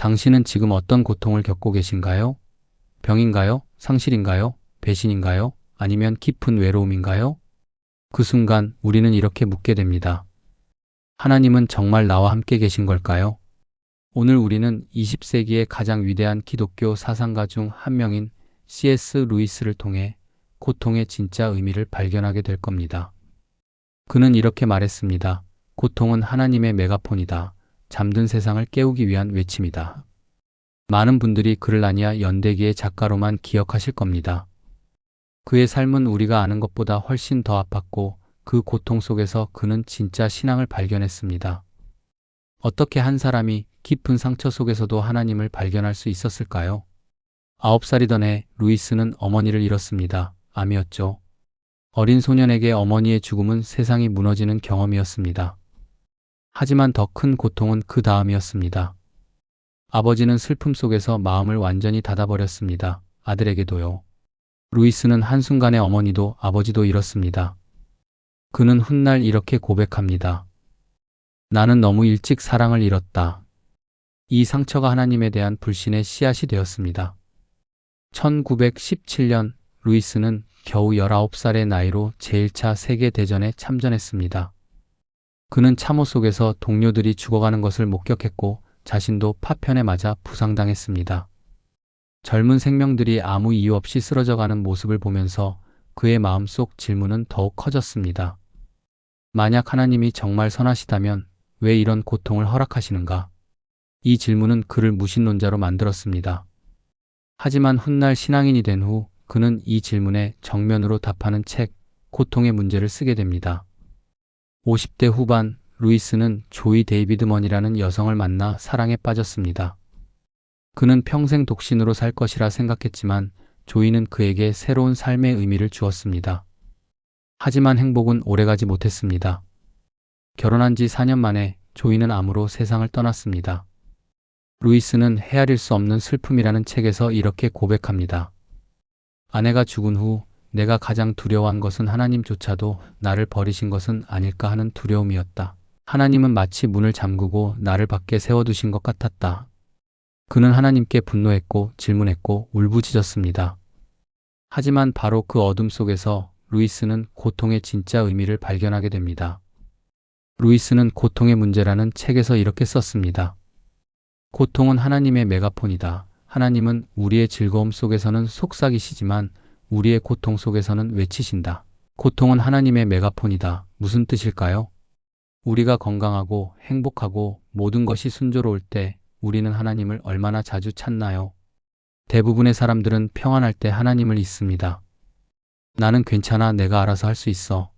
당신은 지금 어떤 고통을 겪고 계신가요? 병인가요? 상실인가요? 배신인가요? 아니면 깊은 외로움인가요? 그 순간 우리는 이렇게 묻게 됩니다. 하나님은 정말 나와 함께 계신 걸까요? 오늘 우리는 20세기의 가장 위대한 기독교 사상가 중 한 명인 C.S. 루이스를 통해 고통의 진짜 의미를 발견하게 될 겁니다. 그는 이렇게 말했습니다. 고통은 하나님의 메가폰이다. 잠든 세상을 깨우기 위한 외침이다. 많은 분들이 그를 아니야 연대기의 작가로만 기억하실 겁니다. 그의 삶은 우리가 아는 것보다 훨씬 더 아팠고 그 고통 속에서 그는 진짜 신앙을 발견했습니다. 어떻게 한 사람이 깊은 상처 속에서도 하나님을 발견할 수 있었을까요? 아홉 살이던 해 루이스는 어머니를 잃었습니다. 암이었죠. 어린 소년에게 어머니의 죽음은 세상이 무너지는 경험이었습니다. 하지만 더 큰 고통은 그 다음이었습니다. 아버지는 슬픔 속에서 마음을 완전히 닫아버렸습니다. 아들에게도요. 루이스는 한순간에 어머니도 아버지도 잃었습니다. 그는 훗날 이렇게 고백합니다. 나는 너무 일찍 사랑을 잃었다. 이 상처가 하나님에 대한 불신의 씨앗이 되었습니다. 1917년 루이스는 겨우 19살의 나이로 제1차 세계대전에 참전했습니다. 그는 참호 속에서 동료들이 죽어가는 것을 목격했고 자신도 파편에 맞아 부상당했습니다. 젊은 생명들이 아무 이유 없이 쓰러져가는 모습을 보면서 그의 마음속 질문은 더욱 커졌습니다. 만약 하나님이 정말 선하시다면 왜 이런 고통을 허락하시는가? 이 질문은 그를 무신론자로 만들었습니다. 하지만 훗날 신앙인이 된 후 그는 이 질문에 정면으로 답하는 책, 고통의 문제를 쓰게 됩니다. 50대 후반 루이스는 조이 데이비드 먼이라는 여성을 만나 사랑에 빠졌습니다. 그는 평생 독신으로 살 것이라 생각했지만 조이는 그에게 새로운 삶의 의미를 주었습니다. 하지만 행복은 오래가지 못했습니다. 결혼한 지 4년 만에 조이는 암으로 세상을 떠났습니다. 루이스는 헤아릴 수 없는 슬픔이라는 책에서 이렇게 고백합니다. 아내가 죽은 후 내가 가장 두려워한 것은 하나님조차도 나를 버리신 것은 아닐까 하는 두려움이었다. 하나님은 마치 문을 잠그고 나를 밖에 세워두신 것 같았다. 그는 하나님께 분노했고 질문했고 울부짖었습니다. 하지만 바로 그 어둠 속에서 루이스는 고통의 진짜 의미를 발견하게 됩니다. 루이스는 고통의 문제라는 책에서 이렇게 썼습니다. 고통은 하나님의 메가폰이다. 하나님은 우리의 즐거움 속에서는 속삭이시지만 우리의 고통 속에서는 외치신다. 고통은 하나님의 메가폰이다. 무슨 뜻일까요? 우리가 건강하고 행복하고 모든 것이 순조로울 때 우리는 하나님을 얼마나 자주 찾나요? 대부분의 사람들은 평안할 때 하나님을 잊습니다. 나는 괜찮아. 내가 알아서 할 수 있어.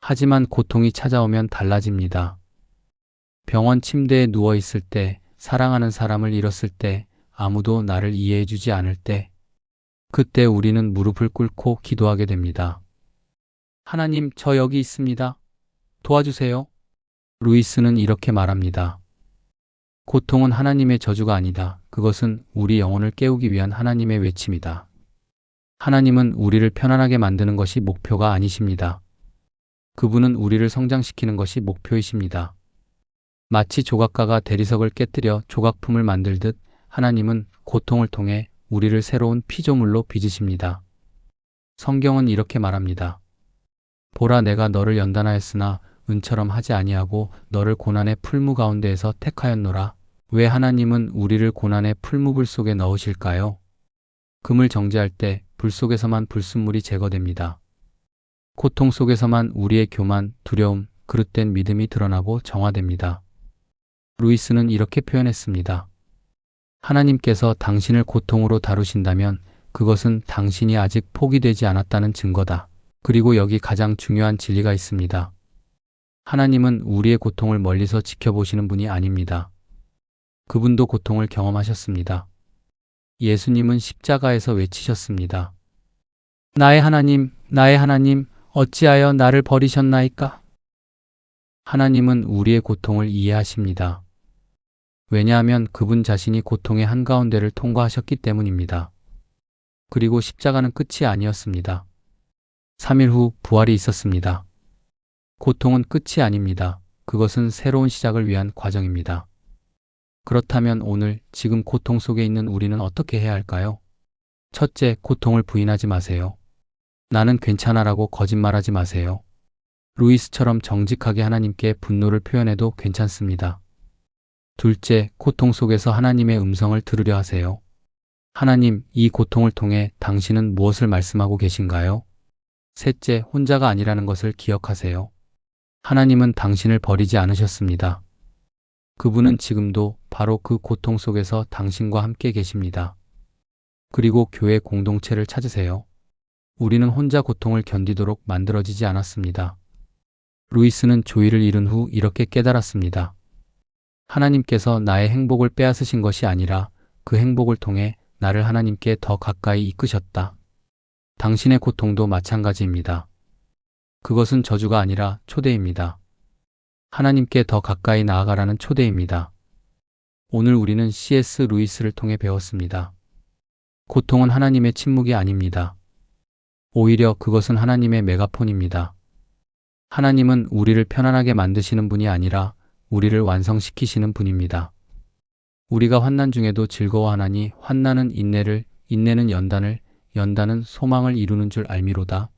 하지만 고통이 찾아오면 달라집니다. 병원 침대에 누워 있을 때, 사랑하는 사람을 잃었을 때, 아무도 나를 이해해주지 않을 때, 그때 우리는 무릎을 꿇고 기도하게 됩니다. 하나님, 저 여기 있습니다. 도와주세요. 루이스는 이렇게 말합니다. 고통은 하나님의 저주가 아니다. 그것은 우리 영혼을 깨우기 위한 하나님의 외침이다. 하나님은 우리를 편안하게 만드는 것이 목표가 아니십니다. 그분은 우리를 성장시키는 것이 목표이십니다. 마치 조각가가 대리석을 깨뜨려 조각품을 만들듯 하나님은 고통을 통해 우리를 새로운 피조물로 빚으십니다. 성경은 이렇게 말합니다. 보라 내가 너를 연단하였으나 은처럼 하지 아니하고 너를 고난의 풀무 가운데에서 택하였노라. 왜 하나님은 우리를 고난의 풀무불 속에 넣으실까요? 금을 정제할 때 불 속에서만 불순물이 제거됩니다. 고통 속에서만 우리의 교만, 두려움, 그릇된 믿음이 드러나고 정화됩니다. 루이스는 이렇게 표현했습니다. 하나님께서 당신을 고통으로 다루신다면 그것은 당신이 아직 포기되지 않았다는 증거다. 그리고 여기 가장 중요한 진리가 있습니다. 하나님은 우리의 고통을 멀리서 지켜보시는 분이 아닙니다. 그분도 고통을 경험하셨습니다. 예수님은 십자가에서 외치셨습니다. 나의 하나님, 나의 하나님, 어찌하여 나를 버리셨나이까? 하나님은 우리의 고통을 이해하십니다. 왜냐하면 그분 자신이 고통의 한가운데를 통과하셨기 때문입니다. 그리고 십자가는 끝이 아니었습니다. 3일 후 부활이 있었습니다. 고통은 끝이 아닙니다. 그것은 새로운 시작을 위한 과정입니다. 그렇다면 오늘 지금 고통 속에 있는 우리는 어떻게 해야 할까요? 첫째, 고통을 부인하지 마세요. 나는 괜찮아라고 거짓말하지 마세요. 루이스처럼 정직하게 하나님께 분노를 표현해도 괜찮습니다. 둘째, 고통 속에서 하나님의 음성을 들으려 하세요. 하나님, 이 고통을 통해 당신은 무엇을 말씀하고 계신가요? 셋째, 혼자가 아니라는 것을 기억하세요. 하나님은 당신을 버리지 않으셨습니다. 그분은 지금도 바로 그 고통 속에서 당신과 함께 계십니다. 그리고 교회 공동체를 찾으세요. 우리는 혼자 고통을 견디도록 만들어지지 않았습니다. 루이스는 조이를 잃은 후 이렇게 깨달았습니다. 하나님께서 나의 행복을 빼앗으신 것이 아니라 그 행복을 통해 나를 하나님께 더 가까이 이끄셨다. 당신의 고통도 마찬가지입니다. 그것은 저주가 아니라 초대입니다. 하나님께 더 가까이 나아가라는 초대입니다. 오늘 우리는 C.S. 루이스를 통해 배웠습니다. 고통은 하나님의 침묵이 아닙니다. 오히려 그것은 하나님의 메가폰입니다. 하나님은 우리를 편안하게 만드시는 분이 아니라 우리를 완성시키시는 분입니다. 우리가 환난 중에도 즐거워하나니 환난은 인내를, 인내는 연단을, 연단은 소망을 이루는 줄 알미로다.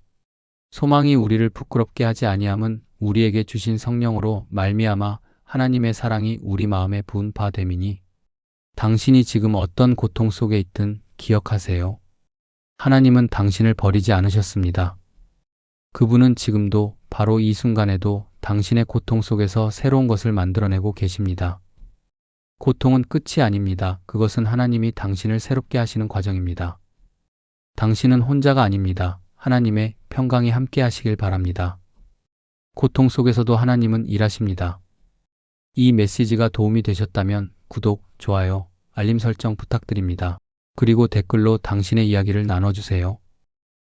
소망이 우리를 부끄럽게 하지 아니함은 우리에게 주신 성령으로 말미암아 하나님의 사랑이 우리 마음에 부은 바 됨이니 당신이 지금 어떤 고통 속에 있든 기억하세요. 하나님은 당신을 버리지 않으셨습니다. 그분은 지금도 바로 이 순간에도 당신의 고통 속에서 새로운 것을 만들어내고 계십니다. 고통은 끝이 아닙니다. 그것은 하나님이 당신을 새롭게 하시는 과정입니다. 당신은 혼자가 아닙니다. 하나님의 평강이 함께 하시길 바랍니다. 고통 속에서도 하나님은 일하십니다. 이 메시지가 도움이 되셨다면 구독, 좋아요, 알림 설정 부탁드립니다. 그리고 댓글로 당신의 이야기를 나눠주세요.